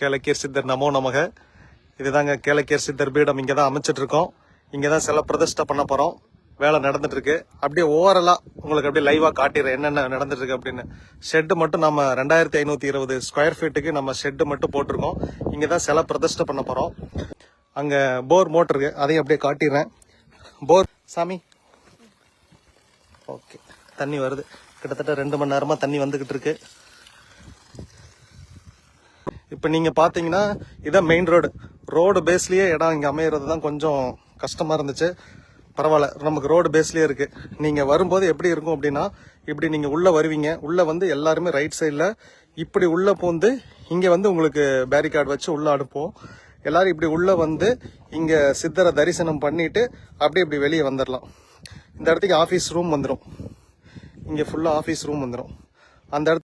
கேளக்கியர் சித்தர் நமோ நமக. இதுதாங்க கேளக்கியர் சித்தர் பீடம். இங்கே தான் அமைச்சிட்டு இருக்கோம் இங்கே தான் சில பிரதிஷ்டை பண்ண போகிறோம் வேலை நடந்துட்டு இருக்கு அப்படியே ஓவரலா உங்களுக்கு அப்படியே லைவா காட்டிடுறேன். என்னென்ன நடந்துட்டு இருக்கு அப்படின்னு. ஷெட்டு மட்டும் நம்ம ரெண்டாயிரத்தி ஐநூத்தி இருபது ஸ்கொயர் ஃபீட்டுக்கு நம்ம ஷெட்டு மட்டும் போட்டிருக்கோம். இங்கே தான் சில பிரதிஷ்டை பண்ண போகிறோம் அங்கே போர் மோட்டர் இருக்கு அதையும் அப்படியே காட்டிடுறேன். போர் சாமி. ஓகே தண்ணி வருது. கிட்டத்தட்ட ரெண்டு மணி நேரமா தண்ணி வந்துகிட்டு இருக்கு இப்போ நீங்கள் பார்த்தீங்கன்னா இதான் மெயின் ரோடு ரோடு பேஸ்லேயே இடம் இங்கே அமையிறது தான் கொஞ்சம் கஷ்டமாக இருந்துச்சு. பரவாயில்ல நமக்கு ரோடு பேஸ்லேயே இருக்குது நீங்கள் வரும்போது எப்படி இருக்கும் அப்படின்னா இப்படி நீங்கள் உள்ளே வருவீங்க. உள்ளே வந்து எல்லாருமே ரைட் சைடில் இப்படி உள்ளே பூந்து இங்கே வந்து உங்களுக்கு பேரிகார்டு வச்சு உள்ளே அனுப்புவோம். எல்லாரும் இப்படி உள்ளே வந்து இங்கே சித்தரை தரிசனம் பண்ணிவிட்டு அப்படியே இப்படி வெளியே வந்துடலாம் இந்த இடத்துக்கு ஆஃபீஸ் ரூம் வந்துடும் இங்கே ஃபுல்லாக ஆஃபீஸ் ரூம் வந்துடும் அந்த இடத்து